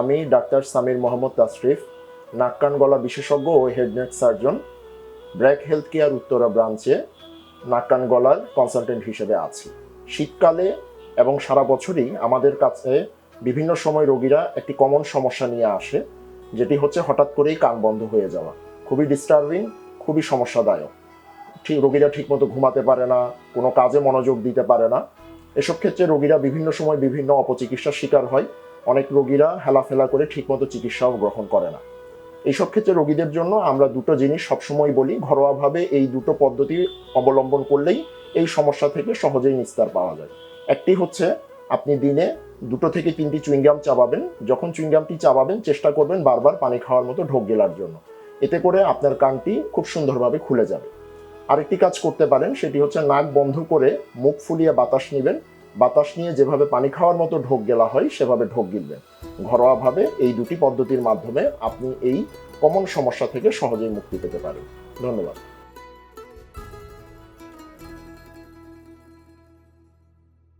আমি ডাক্তার সামির মোহাম্মদ তাশরিফ নাক কান গলা বিশেষজ্ঞ ও head neck surgeon, BRAC health care Uttara ব্রাঞ্চে নাক কান গলার কনসালটেন্ট হিসেবে আছি। শীতকালে এবং সারা বছরই আমাদের কাছে বিভিন্ন সময় রোগীরা একটি কমন সমস্যা নিয়ে আসে, যেটি হচ্ছে হঠাৎ করেই কান বন্ধ হয়ে যাওয়া। খুবই ডিস্টার্বিং খুবই সমস্যাদায়ক। ঠিক, রোগীরা ঠিকমতো ঘুমাতে পারে না, কোনো কাজে মনোযোগ দিতে পারে না। এসব ক্ষেত্রে রোগীরা বিভিন্ন সময় বিভিন্ন অপচিকিৎসার শিকার হয়। অনেক রোগীরা হেলাফেলা করে ঠিকমতো চিকিৎসাও গ্রহণ করে না। এইসব ক্ষেত্রে রোগীদের জন্য আমরা দুটো জিনিস সবসময় বলি, ঘরোয়াভাবে এই দুটো পদ্ধতি অবলম্বন করলেই এই সমস্যা থেকে সহজেই নিস্তার পাওয়া যায়। একটি হচ্ছে, আপনি দিনে দুটো থেকে তিনটি চুইংগাম চাবাবেন। যখন চুইংগামটি চাবাবেন, চেষ্টা করবেন বারবার পানি খাওয়ার মতো ঢোক গেলার জন্য। এতে করে আপনার কানটি খুব সুন্দরভাবে খুলে যাবে। আরেকটি কাজ করতে পারেন, সেটি হচ্ছে নাক বন্ধ করে মুখ ফুলিয়ে বাতাস নেবেন। বাতাস নিয়ে যেভাবে পানি খাওয়ার মতো ঢোক গেলা হয়, সেভাবে ঢোক গিলবেন ঘরোয়াভাবে এই দুটি পদ্ধতির মাধ্যমে আপনি এই কমন সমস্যা থেকে সহজেই মুক্তি পেতে পারেন। ধন্যবাদ।